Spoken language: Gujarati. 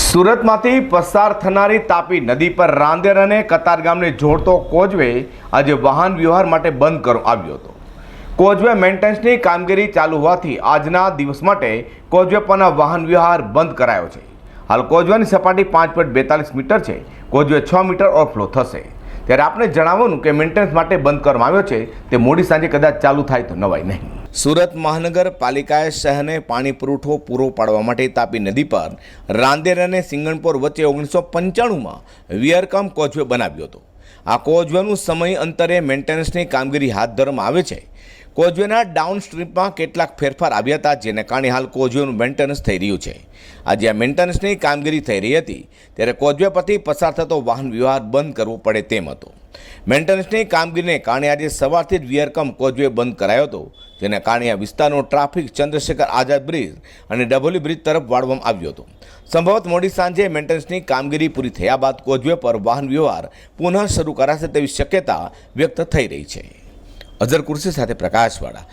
સુરતમાંથી પસાર થનારી તાપી નદી પર રાંદેર અને કતાર ગામને જોડતો કોઝવે આજે વાહન વ્યવહાર માટે બંધ કરવામાં આવ્યો હતો. કોઝવે મેન્ટેનન્સની કામગીરી ચાલુ હોવાથી આજના દિવસ માટે કોઝવે પરના વાહન વ્યવહાર બંધ કરાયો છે. હાલ કોઝવેની સપાટી પાંચ પોઈન્ટ બેતાલીસ મીટર છે. કોઝવે છ મીટર ઓવરફ્લો થશે. ત્યારે આપણે જણાવવાનું કે મેન્ટેનન્સ માટે બંધ કરવામાં આવ્યો છે. તે મોડી સાંજે કદાચ ચાલુ થાય તો નવાય નહીં. સુરત મહાનગરપાલિકાએ શહેરને પાણી પુરવઠો પૂરો પાડવા માટે તાપી નદી પર રાંદેર અને સિંગણપોર વચ્ચે ઓગણીસો પંચાણુંમાં વિયરકમ કોચવે બનાવ્યો હતો. આ કોચવેનું સમય અંતરે મેન્ટેનન્સની કામગીરી હાથ ધરવામાં આવે છે. કોજવેના ડાઉન સ્ટ્રીપમાં કેટલાક ફેરફાર આવ્યા હતા, જેને કારણે હાલ કોજવેનું મેન્ટેનન્સ થઈ રહ્યું છે. આજે આ મેન્ટેનન્સની કામગીરી થઈ રહી હતી, ત્યારે કોજવે પરથી પસાર થતો વાહન વ્યવહાર બંધ કરવો પડે તેમ હતો. મેન્ટેનન્સની કામગીરીને કારણે આજે સવારથી જ વિયરકમ કોઝવે બંધ કરાયો હતો, જેને કારણે આ વિસ્તારનો ટ્રાફિક ચંદ્રશેખર આઝાદ બ્રિજ અને ડભોલી બ્રિજ તરફ વાળવામાં આવ્યો હતો. સંભવત મોડી સાંજે મેન્ટેનન્સની કામગીરી પૂરી થયા બાદ કોઝવે પર વાહન વ્યવહાર પુનઃ શરૂ કરાશે તેવી શક્યતા વ્યક્ત થઈ રહી છે. અઝર કુર્સી સાથે પ્રકાશવાળા